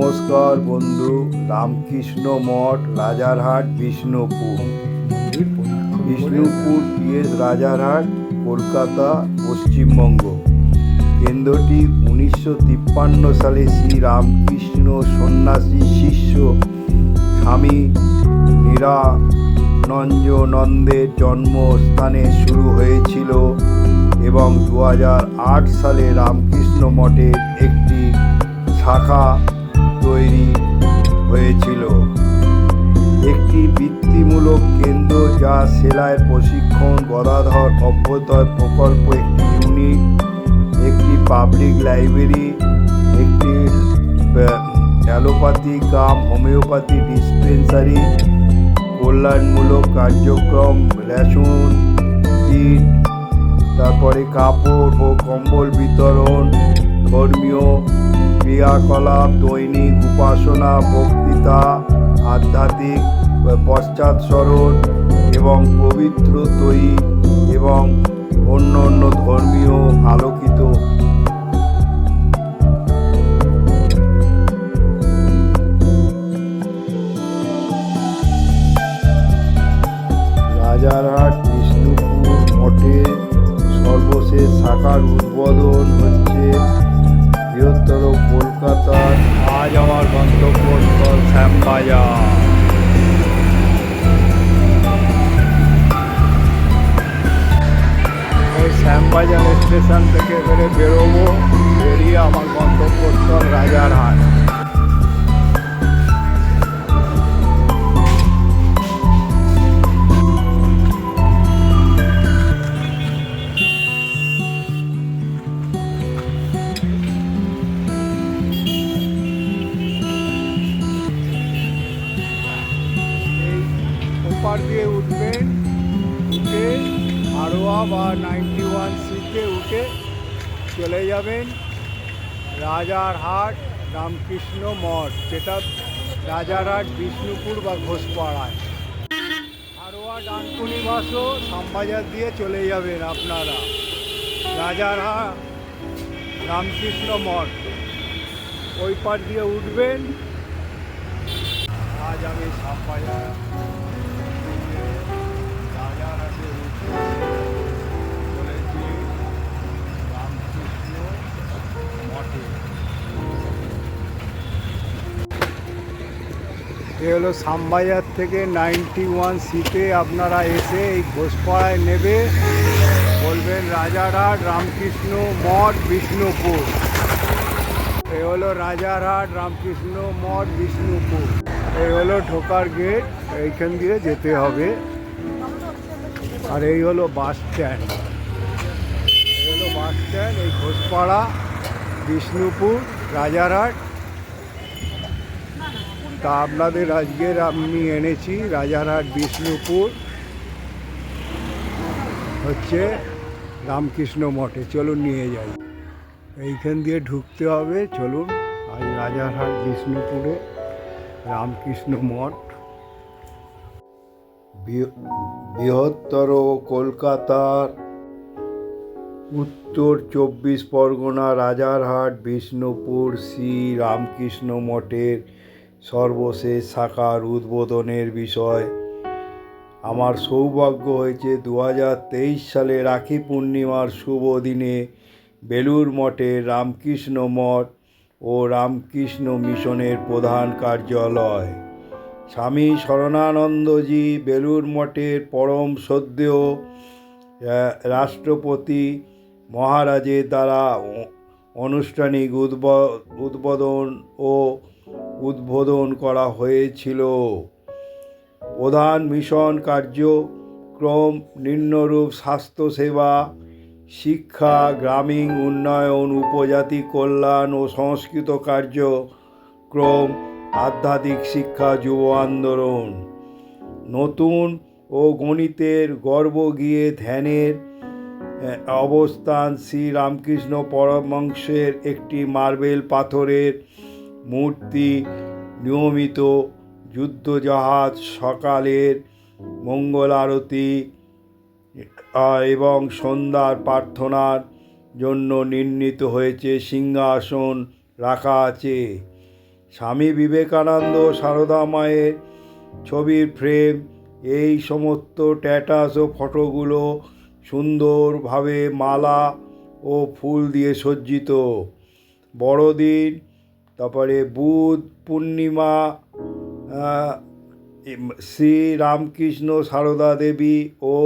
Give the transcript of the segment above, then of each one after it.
নমস্কার বন্ধু, রামকৃষ্ণ মঠ, রাজারহাট, বিষ্ণুপুর। বিষ্ণুপুর পিএস রাজারহাট, কলকাতা, পশ্চিমবঙ্গ। কেন্দ্রটি উনিশশো তিপ্পান্ন সালে শ্রী রামকৃষ্ণ সন্ন্যাসী শিষ্য স্বামী নিরানন্দনন্দের জন্মস্থানে শুরু হয়েছিল এবং দু সালে রামকৃষ্ণ মঠের একটি শাখা তৈরি হয়েছিল। একটি বৃত্তিমূলক কেন্দ্র যা সেলাই প্রশিক্ষণ গদাধর অভ্যুদয় প্রকল্প, একটি ইউনিট, একটি পাবলিক লাইব্রেরি, একটি অ্যালোপ্যাথি কাম হোমিওপ্যাথি ডিসপেন্সারি, কল্যাণমূলক কার্যক্রম, রেশন কিট তারপরে কাপড় ও কম্বল বিতরণ, ধর্মীয় ক্রিয়াকলাপ, দৈনিক উপাসনা, বক্তৃতা, আধ্যাত্মিক পশ্চাৎসরণ এবং পবিত্র তৈরি এবং অন্য অন্য ধর্মীয় আলোকিত। রাজারহাট স্টেশন থেকে এবারে বেরোবো বেরিয়ে আমার গন্তব্যস্থল রাজারহাট এই ওপার দিয়ে উঠবেন উঠে হারোয়া বা নাইনটি ওয়ান সিতে উঠে চলে যাবেন রাজারহাট রামকৃষ্ণ মঠ, যেটা রাজারহাট, বিষ্ণুপুর বা ঘোষপাড়ায়। হারোয়া ডানকুনি বাসও শ্যামবাজার দিয়ে চলে যাবেন আপনারা। রাজারহাট রামকৃষ্ণ মঠ। ওই পার দিয়ে উঠবেন। আজ আমি শ্যামবাজার। এ হলো শ্যামবাজার থেকে নাইনটি ওয়ান সিটে আপনারা এসে এই ঘোষপাড়ায় নেবে। বলবেন রাজারহাট, রামকৃষ্ণ মঠ, বিষ্ণুপুর। এই হলো রাজারহাট, রামকৃষ্ণ মঠ, বিষ্ণুপুর। এই হলো ঢোকার গেট, এইখান দিয়ে যেতে হবে। আর এই হলো বাস স্ট্যান্ড। এই হলো বাস স্ট্যান্ড, এই ঘোষপাড়া, বিষ্ণুপুর, রাজারহাট। তা আপনাদের আজকের আমি এনেছি রাজারহাট বিষ্ণুপুর। হচ্ছে রামকৃষ্ণ মঠে, চলুন নিয়ে যাই। এইখান দিয়ে ঢুকতে হবে, চলুন। আজ রাজারহাট বিষ্ণুপুরে রামকৃষ্ণ মঠ। বৃহত্তর কলকাতার উত্তর চব্বিশ পরগনা রাজারহাট বিষ্ণুপুর শ্রী রামকৃষ্ণ মঠের সর্বশেষ শাখার উদ্বোধনের বিষয়। আমার সৌভাগ্য হয়েছে দু হাজার তেইশ সালে রাখি পূর্ণিমার শুভ দিনে বেলুর মঠে রামকৃষ্ণ মঠ ও রামকৃষ্ণ মিশনের প্রধান কার্যালয়। স্বামী শরণানন্দজি বেলুর মঠের পরম সদ্যেয় রাষ্ট্রপতি মহারাজের দ্বারা আনুষ্ঠানিক উদ্ব, উদ্বোধন ও উদ্বোধন করা হয়েছিল। প্রধান মিশন কার্যক্রম নিম্নরূপ স্বাস্থ্যসেবা শিক্ষা, গ্রামীণ উন্নয়ন, উপজাতি কল্যাণ ও সংস্কৃত কার্যক্রম আধ্যাত্মিক শিক্ষা, যুব আন্দোলন। নতুন ও গণিতের গর্ব গিয়ে ধ্যানের অবস্থান শ্রী রামকৃষ্ণ পরমংশের একটি মার্বেল পাথরের মূর্তি, নিয়মিত যুদ্ধজাহাজ, সকালের মঙ্গল আরতি এবং সন্ধ্যার প্রার্থনার জন্য নির্মিত হয়েছে, সিংহাসন রাখা আছে। স্বামী বিবেকানন্দ সারদা মায়ের ছবির ফ্রেম, এই সমস্ত ট্যাটাস ও ফটোগুলো সুন্দরভাবে মালা ও ফুল দিয়ে সজ্জিত। বড়দিন তারপরে বুধ, পূর্ণিমা শ্রী রামকৃষ্ণ সারদা দেবী ও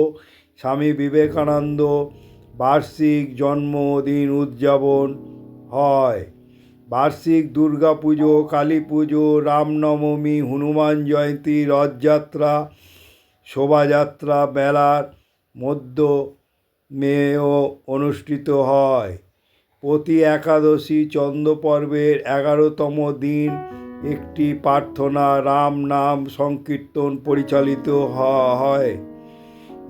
স্বামী বিবেকানন্দ বার্ষিক জন্মদিন উদযাপন হয়। বার্ষিক দুর্গা পুজো কালী পুজো রামনবমী, হনুমান জয়ন্তী, রথযাত্রা, শোভাযাত্রা, মেলার মধ্য মেয়েও অনুষ্ঠিত হয়। প্রতি একাদশী চন্দ্র পর্বের এগারোতম দিন একটি প্রার্থনা রাম নাম সংকীর্তন পরিচালিত হয়।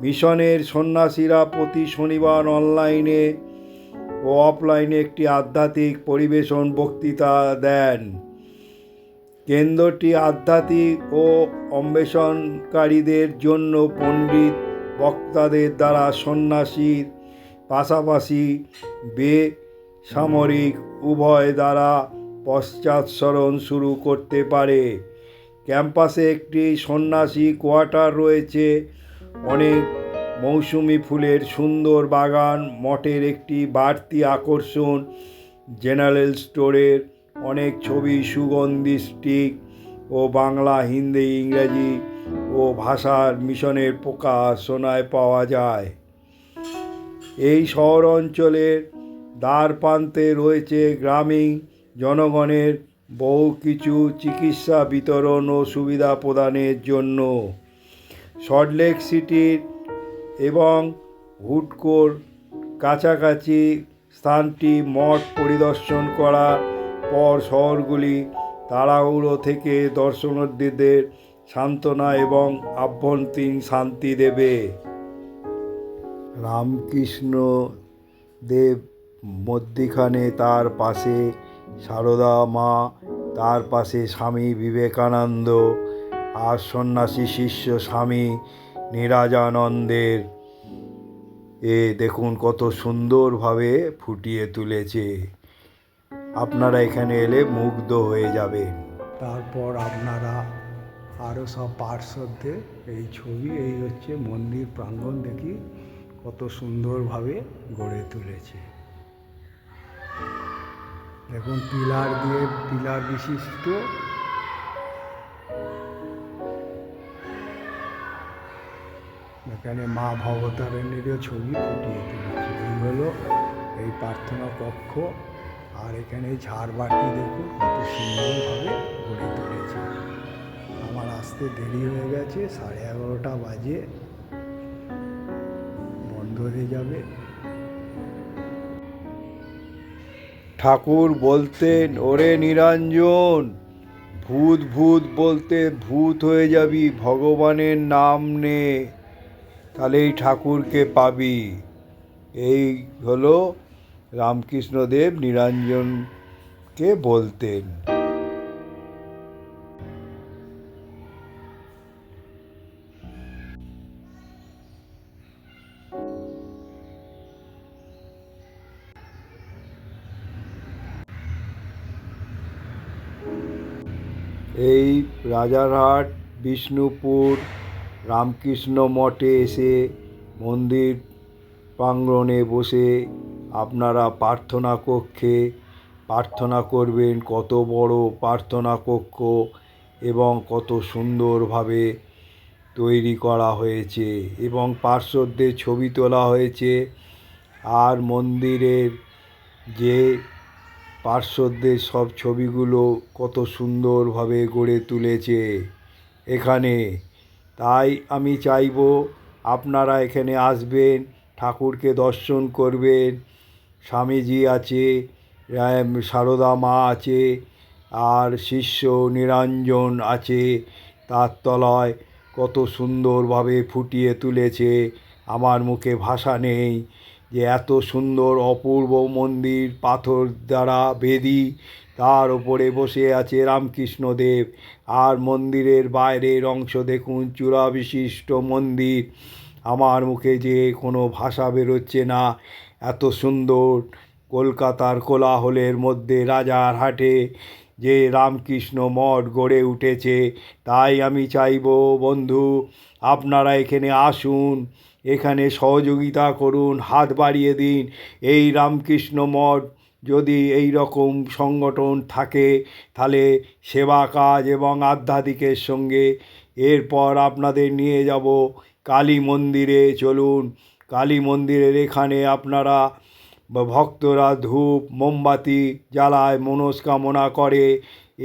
মিশনের সন্ন্যাসীরা প্রতি শনিবার অনলাইনে ও অফলাইনে একটি আধ্যাত্মিক পরিবেশন বক্তৃতা দেন। কেন্দ্রটি আধ্যাত্মিক ও অন্বেষণকারীদের জন্য পণ্ডিত বক্তাদের দ্বারা সন্ন্যাসীর পাশাপাশি বেসামরিক উভয় দ্বারা পশ্চাৎসরণ শুরু করতে পারে। ক্যাম্পাসে একটি সন্ন্যাসী কোয়ার্টার রয়েছে। অনেক মৌসুমি ফুলের সুন্দর বাগান, মঠের একটি বাড়তি আকর্ষণ, জেনারেল স্টোরের অনেক ছবি সুগন্ধি স্টিক ও বাংলা, হিন্দি, ইংরাজি ও ভাষার মিশনের প্রকাশনায় পাওয়া যায়। এই শহর অঞ্চলের দ্বার প্রান্তে রয়েছে গ্রামীণ জনগণের বহু কিছু চিকিৎসা বিতরণ ও সুবিধা প্রদানের জন্য। সল্টলেক সিটির এবং হুডকোর কাছাকাছি স্থানটি মঠ পরিদর্শন করার পর শহরগুলি তাড়াহুড়ো থেকে দর্শনার্থীদের সান্ত্বনা এবং আভ্যন্তরীণ শান্তি দেবে। রামকৃষ্ণ দেব মধ্যিখানে তার পাশে সারদা মা, তার পাশে স্বামী বিবেকানন্দ, আর সন্ন্যাসী শিষ্য স্বামী নিরাজানন্দের। এ দেখুন কত সুন্দরভাবে ফুটিয়ে তুলেছে। আপনারা এখানে এলে মুগ্ধ হয়ে যাবেন। তারপর আপনারা আরও সব পার্শ্বদের এই ছবি, এই হচ্ছে মন্দির প্রাঙ্গণ দেখি কত সুন্দরভাবে গড়ে তুলেছে। দেখুন পিলার দিয়ে পিলার বিশিষ্ট। এখানে মা ভবতারিণীরও ছবি ফুটিয়ে তুলেছে। এই হলো এই প্রার্থনা কক্ষ। আর এখানে ঝাড়বাতি দেখুন, কত সুন্দরভাবে গড়ে তুলেছে। আমার আসতে দেরি হয়ে গেছে, সাড়ে এগারোটা বাজে। বন্ধ হয়ে যাবে। ঠাকুর বলতেন ওরে নিরঞ্জন, ভূত ভূত বলতে ভূত হয়ে যাবি, ভগবানের নাম নে, তাহলেই ঠাকুরকে পাবি। এই হলো রামকৃষ্ণদেব নিরঞ্জনকে বলতেন। এই রাজারহাট, বিষ্ণুপুর, রামকৃষ্ণ মঠে এসে মন্দির প্রাঙ্গণে বসে আপনারা প্রার্থনা কক্ষে প্রার্থনা করবেন কত বড় প্রার্থনা কক্ষ এবং কত সুন্দরভাবে তৈরি করা হয়েছে এবং পার্শ্বদের ছবি তোলা হয়েছে। আর মন্দিরের যে পার্শ্বদের সব ছবিগুলো কত সুন্দরভাবে গড়ে তুলেছে। এখানে, তাই আমি চাইব আপনারা এখানে আসবেন, ঠাকুরকে দর্শন করবেন। স্বামীজি আছে সারদা মা আছে, আর শিষ্য নিরঞ্জন আছে। তার তলায় কত সুন্দরভাবে ফুটিয়ে তুলেছে। আমার মুখে ভাষা নেই। যে এত সুন্দর অপূর্ব মন্দির, পাথর দ্বারা বেদি, তার ওপরে বসে আছে রামকৃষ্ণদেব। আর মন্দিরের বাইরের অংশ দেখুন চূড়া বিশিষ্ট মন্দির। আমার মুখে যে কোনো ভাষা বেরোচ্ছে না। এত সুন্দর কলকাতার কোলাহলের মধ্যে রাজার হাটে যে রামকৃষ্ণ মঠ গড়ে উঠেছে, তাই আমি চাইব বন্ধু আপনারা এখানে আসুন, এখানে সহযোগিতা করুন, হাত বাড়িয়ে দিন। এই রামকৃষ্ণ মঠ যদি এই রকম সংগঠন থাকে, তাহলে সেবা কাজ এবং আধ্যাত্মিকের সঙ্গে। এরপর আপনাদের নিয়ে যাব কালী মন্দিরে, চলুন। কালী মন্দিরের এখানে আপনারা ভক্তরা ধূপ, মোমবাতি জ্বালায় মনস্কামনা করে।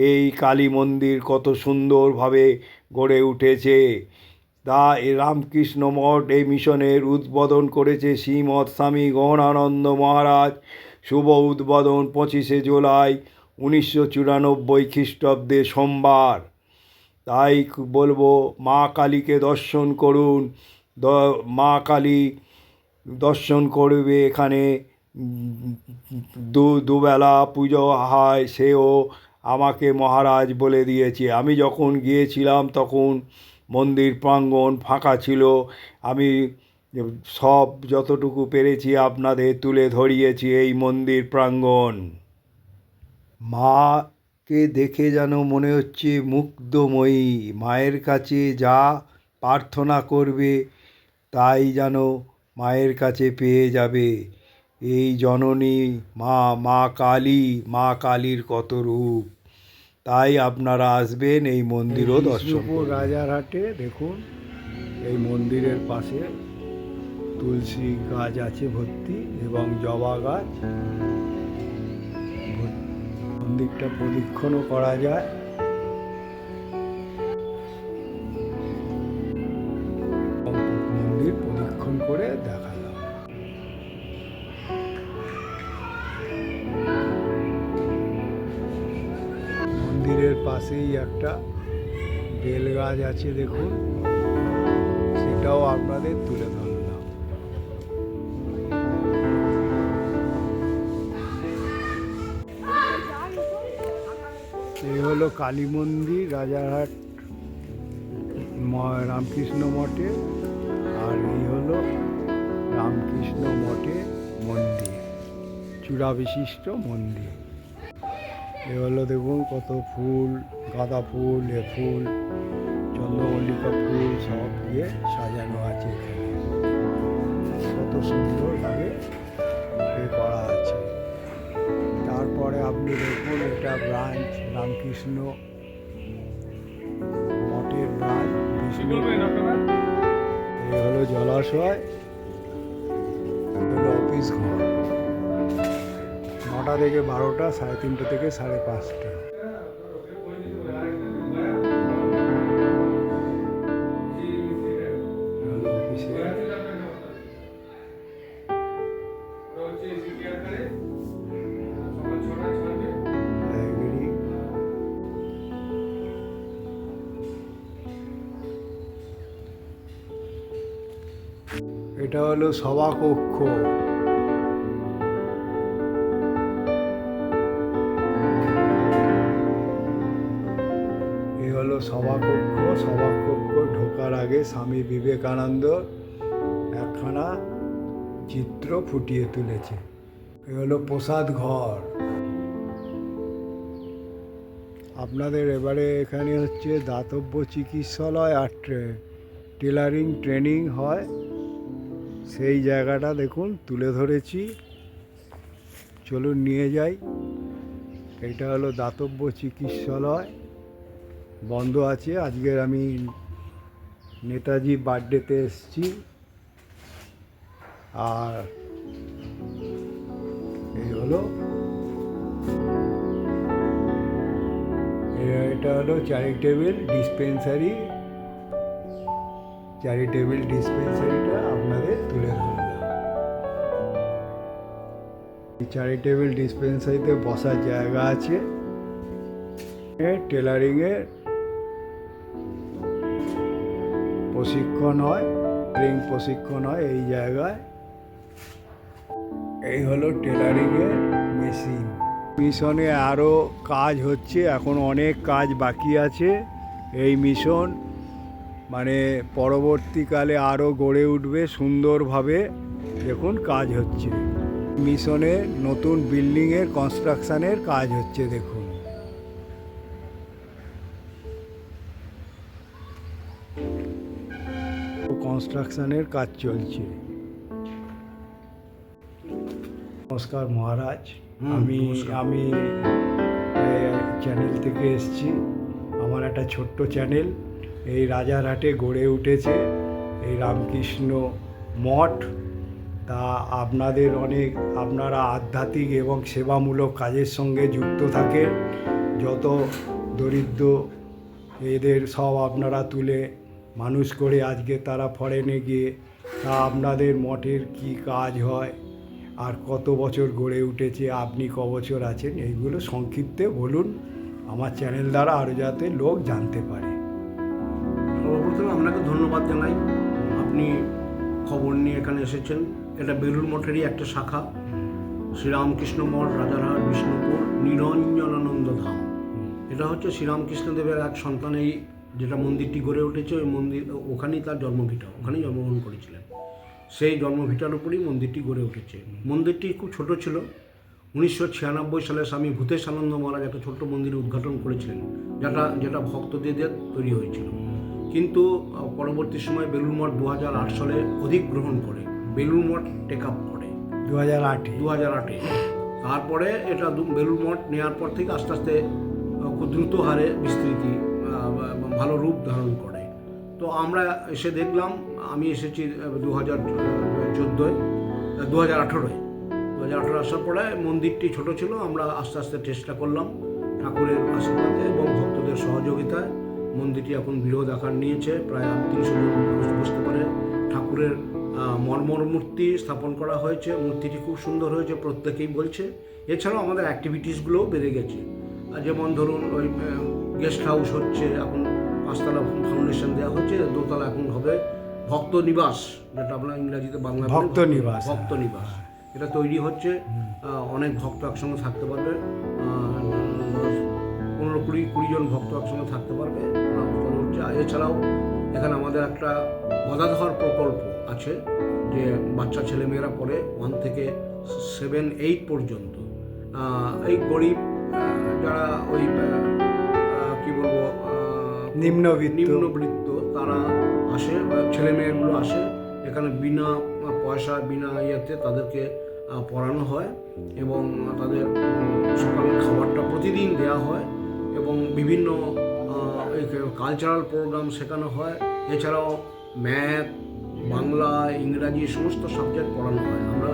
এই কালী মন্দির কত সুন্দরভাবে গড়ে উঠেছে। তা এই রামকৃষ্ণ মঠ এই মিশনের উদ্বোধন করেছে শ্রীমৎ স্বামী গৌরানন্দ মহারাজ। শুভ উদ্বোধন পঁচিশে জুলাই উনিশশো চুরানব্বই খ্রিস্টাব্দে সোমবার। তাই বলব মা কালীকে দর্শন করুন। দ, মা কালী দর্শন করবে এখানে। দু, দুবেলা পুজো হয়, সেও আমাকে মহারাজ বলে দিয়েছে। আমি যখন গিয়েছিলাম তখন মন্দির প্রাঙ্গণ ফাঁকা ছিল। আমি সব যতটুকু পেরেছি আপনাদের তুলে ধরিয়েছি এই মন্দির প্রাঙ্গণ। মাকে দেখে যেন মনে হচ্ছে মুগ্ধময়ী। মায়ের কাছে যা প্রার্থনা করবে, তাই যেন মায়ের কাছে পেয়ে যাবে। এই জননী মা মা কালী, মা কালীর কত রূপ। তাই আপনারা আসবেন এই মন্দিরও দর্শন। রাজারহাটে দেখুন এই মন্দিরের পাশে তুলসী গাছ আছে ভর্তি এবং জবা গাছ। মন্দিরটা প্রদক্ষিণও করা যায় একটা বেল গাছ আছে দেখুন। সেটাও আপনাদের তুলে ধরলাম। এই হলো কালী মন্দির, রাজারহাট রামকৃষ্ণ মঠে। আর এই হলো রামকৃষ্ণ মঠে মন্দির চূড়া বিশিষ্ট মন্দির। এ হলো দেখুন কত ফুল, গাঁদা ফুল, এ ফুল, চন্দ্রমল্লিকা ফুল সব দিয়ে সাজানো আছে কত সুন্দরভাবে করা আছে। তারপরে আপনি দেখুন এটা ব্রাঞ্চ, রামকৃষ্ণ মঠের ব্রাঞ্চ, বিষ্ণু। এ হলো জলাশয় অফিস ঘর। নটা থেকে বারোটা সাড়ে তিনটে থেকে সাড়ে পাঁচটা। এটা হলো সভাকক্ষ। এই স্বামী বিবেকানন্দ একখানা চিত্র ফুটিয়ে তুলেছে। এ হলো প্রসাদ ঘর। আপনাদের এবারে এখানে হচ্ছে দাতব্য চিকিৎসালয় আর টেলারিং ট্রেনিং হয়। সেই জায়গাটা দেখুন, তুলে ধরেছি। চলুন নিয়ে যাই। এটা হলো দাতব্য চিকিৎসালয়। বন্ধ আছে, আজকের আমি নেতাজি বার্থডেতে এসেছি। আর এই হলো এটা হলো চ্যারিটেবল ডিসপেন্সারি চ্যারিটেবল ডিসপেন্সারিটা আপনাদের তুলে ধরলাম। চ্যারিটেবল ডিসপেন্সারিতে বসার জায়গা আছে। টেলারিংয়ের প্রশিক্ষণ হয় ট্রেন প্রশিক্ষণ হয় এই জায়গায়। এই হলো টেলারিংয়ের মেশিন মিশনে আরও কাজ হচ্ছে, এখন অনেক কাজ বাকি আছে এই মিশন। মানে পরবর্তীকালে আরও গড়ে উঠবে সুন্দরভাবে, দেখুন কাজ হচ্ছে। মিশনে নতুন বিল্ডিংয়ের কনস্ট্রাকশানের কাজ হচ্ছে, দেখুন। কনস্ট্রাকশনের কাজ চলছে। নমস্কার মহারাজ। আমি আমি চ্যানেল থেকে এসেছি। আমার একটা ছোট্ট চ্যানেল এই রাজারহাটে গড়ে উঠেছে। এই রামকৃষ্ণ মঠ। তা আপনাদের অনেক আপনারা আধ্যাত্মিক এবং সেবামূলক কাজের সঙ্গে যুক্ত থাকেন। যত দরিদ্র এদের সব আপনারা তুলে মানুষ করে আজকে তারা ফরেনে গিয়ে, তা আপনাদের মঠের কি কাজ হয়? আর কত বছর গড়ে উঠেছে? আপনি ক বছর আছেন? এইগুলো সংক্ষিপ্তে বলুন। আমার চ্যানেল দ্বারা আরও যাতে লোক জানতে পারে। সর্বপ্রথমে আপনাকে ধন্যবাদ জানাই। আপনি খবর নিয়ে এখানে এসেছেন। এটা বেলুর মঠেরই একটা শাখা। শ্রীরামকৃষ্ণ মঠ, রাজারহাট, বিষ্ণুপুর, নিরঞ্জনানন্দ ধাম। এটা হচ্ছে শ্রীরামকৃষ্ণদেবের এক সন্তান, এই যেটা মন্দিরটি গড়ে উঠেছে ওই মন্দির ওখানেই তার জন্মভিটা ওখানেই জন্মগ্রহণ করেছিলেন। সেই জন্মভিটার উপরই মন্দিরটি গড়ে উঠেছে। মন্দিরটি খুব ছোট ছিল। উনিশশো ছিয়ানব্বই সালে স্বামী ভূতেশ আনন্দ মহারাজ একটা ছোট্ট মন্দির উদ্ঘাটন করেছিলেন যেটা যেটা ভক্তদের দিয়ে তৈরি হয়েছিল। কিন্তু পরবর্তী সময় বেলুর মঠ দু হাজার আট সালে অধিগ্রহণ করে বেলুর মঠ টেক আপ করে। দু হাজার আটে। দু হাজার আটে। তারপরে এটা বেলুর মঠ নেওয়ার পর থেকে আস্তে আস্তে খুব দ্রুত হারে বিস্তৃতি ভালো রূপ ধারণ করে। তো আমরা এসে দেখলাম, আমি এসেছি দু হাজার চোদ্দোয় দু হাজার আঠেরোয়। দু হাজার আঠেরো আসার পরে মন্দিরটি ছোট ছিল, আমরা আস্তে আস্তে চেষ্টা করলাম ঠাকুরের আশীর্বাদে এবং ভক্তদের সহযোগিতায়। মন্দিরটি এখন বৃহৎ আকার নিয়েছে, প্রায় তিনশো জন বসতে পারে। ঠাকুরের মর্মর মূর্তি স্থাপন করা হয়েছে, মূর্তিটি খুব সুন্দর হয়েছে, প্রত্যেকেই বলছে। এছাড়াও আমাদের অ্যাক্টিভিটিসগুলোও বেড়ে গেছে। যেমন ধরুন ওই গেস্ট হাউস হচ্ছে, এখন পাঁচতলা ফাউন্ডেশন দেওয়া হচ্ছে দোতলা এখন হবে ভক্ত নিবাস যেটা আপনার ইংরাজিতে বাংলা ভক্ত নিবাস, ভক্ত নিবাস। এটা তৈরি হচ্ছে অনেক ভক্ত একসঙ্গে থাকতে পারবে পনেরো কুড়ি কুড়ি জন ভক্ত একসঙ্গে থাকতে পারবে হচ্ছে। এছাড়াও এখানে আমাদের একটা গদাধর প্রকল্প আছে যে বাচ্চা ছেলেমেয়েরা পড়ে ওয়ান থেকে সেভেন এইট পর্যন্ত। এই গরিব যারা ওই আহ, বলব নিম্নবিত্ত। নিম্নবৃত্ত তারা আসে ছেলে মেয়েগুলো আসে এখানে বিনা পয়সা বিনা ইয়েতে তাদেরকে পড়ানো হয় এবং তাদের সকালের খাবারটা প্রতিদিন দেওয়া হয় এবং বিভিন্ন কালচারাল প্রোগ্রাম শেখানো হয়। এছাড়াও ম্যাথ বাংলা ইংরাজি সমস্ত সাবজেক্ট পড়ানো হয়। আমরা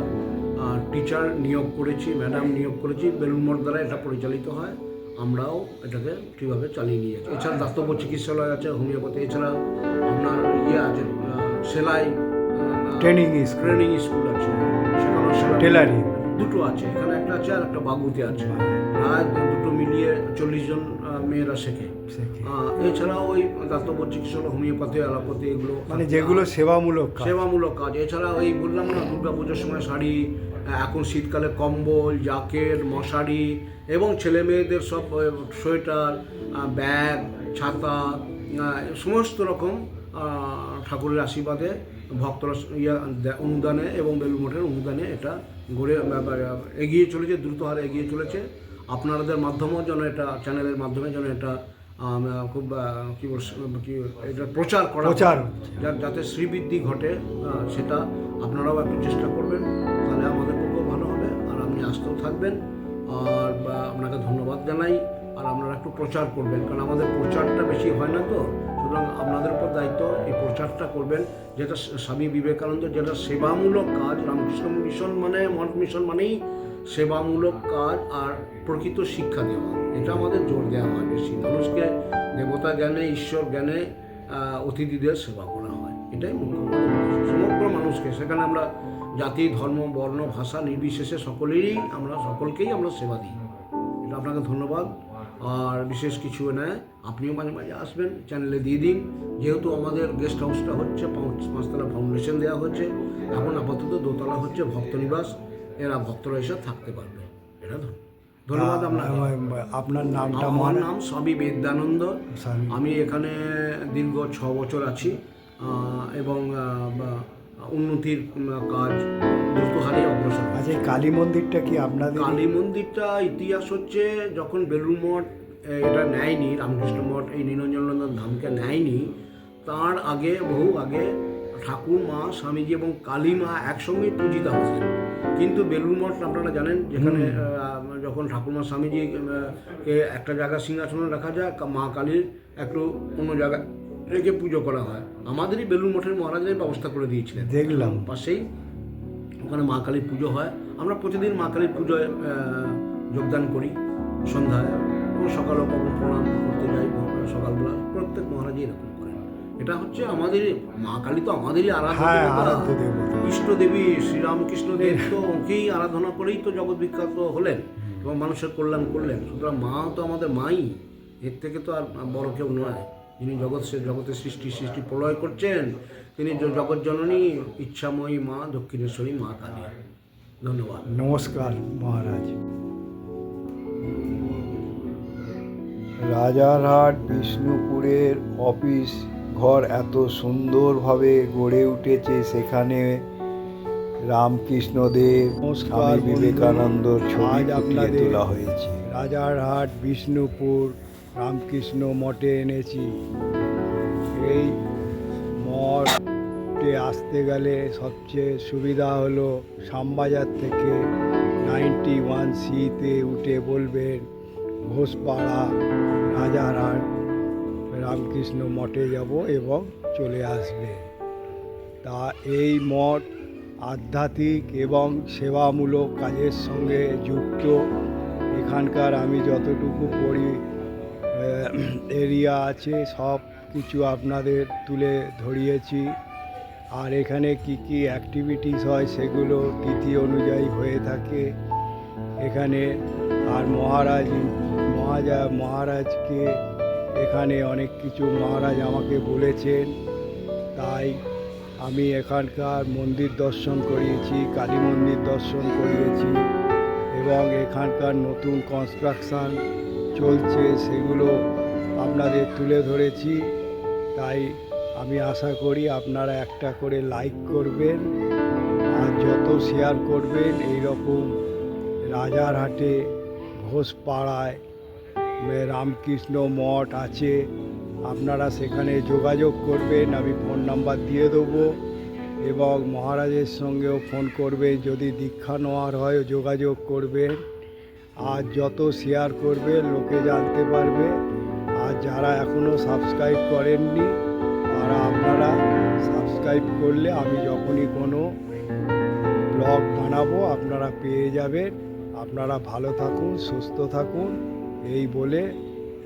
টিচার নিয়োগ করেছি ম্যাডাম নিয়োগ করেছি বেলুন মঠ দ্বারা এটা পরিচালিত হয়। আমরাও এটাকে ঠিকভাবে চালিয়ে নিয়ে যাচ্ছি। এছাড়া দাতব্য চিকিৎসালয় আছে হোমিওপ্যাথি এছাড়া আপনার ইয়ে আছে সেলাই ট্রেনিং ট্রেনিং স্কুল আছে টেলারিং দুটো আছে এখানে একটা আছে আর একটা বাগুতে আছে। প্রায় দুটো মিলিয়ে চল্লিশ জন মেয়েরা শেখে। এছাড়াও ওই দাতব্য চিকিৎসালয় হোমিওপ্যাথি অ্যালোপ্যাথি এগুলো মানে যেগুলো সেবামূলক সেবামূলক কাজ। এছাড়া ওই বললাম না দুর্গা পুজোর সময় শাড়ি এখন শীতকালে কম্বল জ্যাকেট মশারি এবং ছেলে মেয়েদের সব সোয়েটার ব্যাগ ছাতা সমস্ত রকম ঠাকুরের আশীর্বাদে ভক্তরা ইয়া অনুদানে এবং বেলুমঠের অনুদানে এটা গড়ে এগিয়ে চলেছে দ্রুত হারে এগিয়ে চলেছে। আপনাদের মাধ্যমেও যেন এটা চ্যানেলের মাধ্যমে যেন এটা খুব কি কি এটা প্রচার করা প্রচার যার যাতে শ্রীবৃদ্ধি ঘটে সেটা আপনারাও একটু চেষ্টা করবেন। আপনি আসতেও থাকবেন আর আপনাকে ধন্যবাদ জানাই আর আপনারা একটু প্রচার করবেন, কারণ আমাদের প্রচারটা বেশি হয় না তো। সুতরাং আপনাদের উপর দায়িত্ব এই প্রচারটা করবেন, যেটা স্বামী বিবেকানন্দ যেটা সেবামূলক কাজ, রামকৃষ্ণ মিশন মানে মঠ মিশন মানেই সেবামূলক কাজ আর প্রকৃত শিক্ষা দেওয়া। এটা আমাদের জোর দেওয়া হয় বেশি। মানুষকে দেবতা জ্ঞানে, ঈশ্বর জ্ঞানে অতিথিদের সেবা করা হয়। এটাই মুখ্য সমগ্র মানুষকে। সেখানে আমরা জাতি ধর্ম বর্ণ ভাষা নির্বিশেষে সকলেরই আমরা সকলকেই আমরা সেবা দিই। এটা আপনাকে ধন্যবাদ। আর বিশেষ কিছু নয় আপনিও মাঝে মাঝে আসবেন চ্যানেলে দিয়ে দিন। যেহেতু আমাদের গেস্ট হাউসটা হচ্ছে পাঁচ- পাঁচতলা ফাউন্ডেশন দেওয়া হচ্ছে এখন আপাতত দোতলা হচ্ছে ভক্তনিবাস। এরা ভক্তরা এসে থাকতে পারবে। এটা ধন্যবাদ আপনাকে। আমার- আপনার নামটা আমার নাম স্বামী বেদানন্দ। আমি এখানে দীর্ঘ ছ বছর আছি। এবং উন্নতির কাজ দ্রুত হারে অগ্রসর। আচ্ছা এই কালী মন্দিরটা কি আপনাদের? কালী মন্দিরটা ইতিহাস হচ্ছে যখন বেলুর মঠ এটা নেয়নি রামকৃষ্ণ মঠ এই নিরঞ্জনানন্দ ধামকে নেয়নি তার আগে বহু আগে ঠাকুর মা স্বামীজি এবং কালী মা একসঙ্গে পূজিতা হতেন কিন্তু বেলুর মঠ আপনারা জানেন যেখানে যখন ঠাকুরমা স্বামীজি একটা জায়গা সিংহাসনে রাখা যায় মা কালীর একটু অন্য জায়গায় রেখে পুজো করা হয়। আমাদেরই বেলুর মঠের মহারাজের ব্যবস্থা করে দিয়েছিলেন। দেখলাম। পাশেই ওখানে মা কালীর পুজো হয়। আমরা প্রতিদিন মা কালীর পুজোয় যোগদান করি। সন্ধ্যায় এবং সকালেও কখন প্রণাম করতে যাই সকালবেলা। প্রত্যেক মহারাজই এরকম করেন। এটা হচ্ছে আমাদের মা কালী তো আমাদেরই আরাধ্য হ্যাঁ, দেবতা। দেবী শ্রীরামকৃষ্ণ দেব তো ওকেই আরাধনা করেই তো জগৎ বিখ্যাত হলেন এবং মানুষের কল্যাণ করলেন। সুতরাং মা তো আমাদের মাই। এর থেকে তো আর বড় কেউ নয়। যিনি জগৎ জগতের সৃষ্টি সৃষ্টি প্রলয় করছেন তিনি জগৎ জননী ইচ্ছাময়ী মা দক্ষিণেশ্বরী মা কালী ধন্যবাদ। নমস্কার মহারাজ। রাজারহাট বিষ্ণুপুরের অফিস ঘর এত সুন্দরভাবে গড়ে উঠেছে সেখানে রামকৃষ্ণদেব নমস্কার স্বামী বন্ধু। বিবেকানন্দর ছবি তোলা হয়েছে। রাজারহাট বিষ্ণুপুর রামকৃষ্ণ মঠে এনেছি। এই মঠে আসতে গেলে সবচেয়ে সুবিধা হলো শ্যামবাজার থেকে নাইনটি ওয়ান সিতে উঠে বলবেন, ঘোষপাড়া, রাজারহাট, রামকৃষ্ণ মঠে যাব এবং চলে আসবে। তা এই মঠ আধ্যাত্মিক এবং সেবামূলক কাজের সঙ্গে যুক্ত। এখানকার আমি যতটুকু পড়ি এরিয়া আছে, সব কিছু আপনাদের তুলে ধরিয়েছি। আর এখানে কি কি অ্যাক্টিভিটিস হয় সেগুলো তিথি অনুযায়ী হয়ে থাকে। এখানে আর মহারাজ, মহাজা, মহারাজকে এখানে অনেক কিছু মহারাজ আমাকে বলেছেন। তাই আমি এখানকার মন্দির দর্শন করিয়েছি, কালী মন্দির দর্শন করিয়েছি এবং এখানকার নতুন কনস্ট্রাকশান চলছে, সেগুলো আপনাদের তুলে ধরেছি। তাই আমি আশা করি আপনারা একটা করে লাইক করবেন আর যত শেয়ার করবেন এই রকম রাজারহাটে ঘোষপাড়ায় রামকৃষ্ণ মঠ আছে, আপনারা সেখানে যোগাযোগ করবেন, আমি ফোন নাম্বার দিয়ে দেবো এবং মহারাজের সঙ্গেও ফোন করবে যদি দীক্ষা নেওয়ার হয়, যোগাযোগ করবেন। আর যত শেয়ার করবে, লোকে জানতে পারবে। আর যারা এখনও সাবস্ক্রাইব করেননি, তারা আপনারা সাবস্ক্রাইব করলে আমি যখনই কোনো ব্লগ বানাবো, আপনারা পেয়ে যাবেন। আপনারা ভালো থাকুন, সুস্থ থাকুন। এই বলে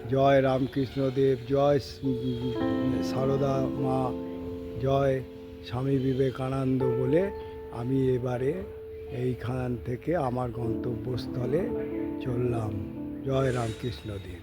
জয় রামকৃষ্ণদেব, জয় সারদা মা, জয় স্বামী বিবেকানন্দ বলে আমি এবারে এইখান থেকে আমার গন্তব্যস্থলে চললাম। জয় রামকৃষ্ণদেব